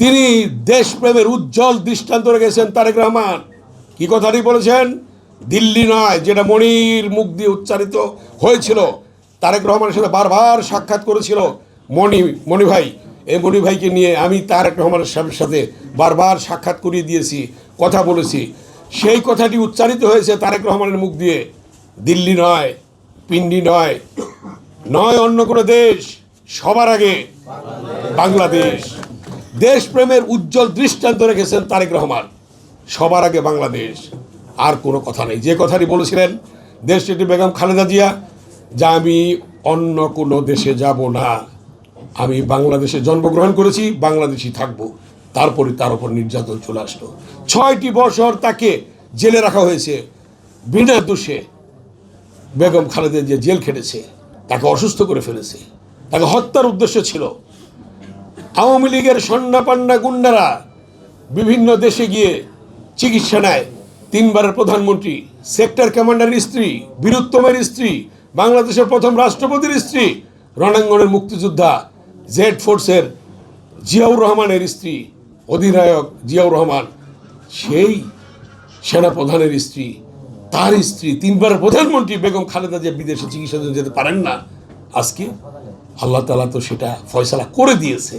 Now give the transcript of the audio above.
তিনি দেশপ্রেমের উজ্জ্বল দৃষ্টান্ত রেখেছেন তারেক রহমান। কি কথাটি বলেছেন? দিল্লি নয়, যেটা মনির মুখ দিয়ে উচ্চারিত হয়েছিল। তারেক রহমানের সাথে বারবার সাক্ষাৎ করেছিল মণি মণি ভাই। এই মণি ভাইকে নিয়ে আমি তারেক রহমানের সাহেবের সাথে বারবার সাক্ষাৎ করিয়ে দিয়েছি, কথা বলেছি। সেই কথাটি উচ্চারিত হয়েছে তারেক রহমানের মুখ দিয়ে। দিল্লি নয়, পিন্ডি নয় নয় অন্য কোনো দেশ, সবার আগে বাংলাদেশ। দেশপ্রেমের উজ্জ্বল দৃষ্টান্ত রেখেছেন তারেক রহমান। সবার আগে বাংলাদেশ। আর কোনো কথা নেই। যে কথাটি বলেছিলেন দেশটি বেগম খালেদা জিয়া, যা আমি অন্য কোনো দেশে যাব না। আমি বাংলাদেশে জন্মগ্রহণ করেছি বাংলাদেশি থাকব। তারপরে তার উপর নির্যাতন চলে আসলো। ছয়টি বছর তাকে জেলে রাখা হয়েছে। বিনা দোষে বেগম খালেদা জিয়া জেল খেটেছে। তাকে অসুস্থ করে ফেলেছে। তাকে হত্যার উদ্দেশ্য ছিল আওয়ামী লীগের সন্নাপান্না গুন্ডারা বিভিন্ন দেশে গিয়ে চিকিৎসা নেয়। তিনবারের প্রধানমন্ত্রী, সেক্টর কমান্ডারের স্ত্রী, বীরুত্তমের স্ত্রী, বাংলাদেশের প্রথম রাষ্ট্রপতির স্ত্রী, রণাঙ্গনের মুক্তিযোদ্ধা, জেড ফোর্সের জিয়াউর রহমানের স্ত্রী, অধিনায়ক জিয়াউর রহমান, সেই সেনাপ্রধানের স্ত্রী, তার স্ত্রী, তিনবারের প্রধানমন্ত্রী বেগম খালেদা যে বিদেশে চিকিৎসার জন্য যেতে পারেন না। আজকে আল্লাহ তালা তো সেটা ফয়সালা করে দিয়েছে।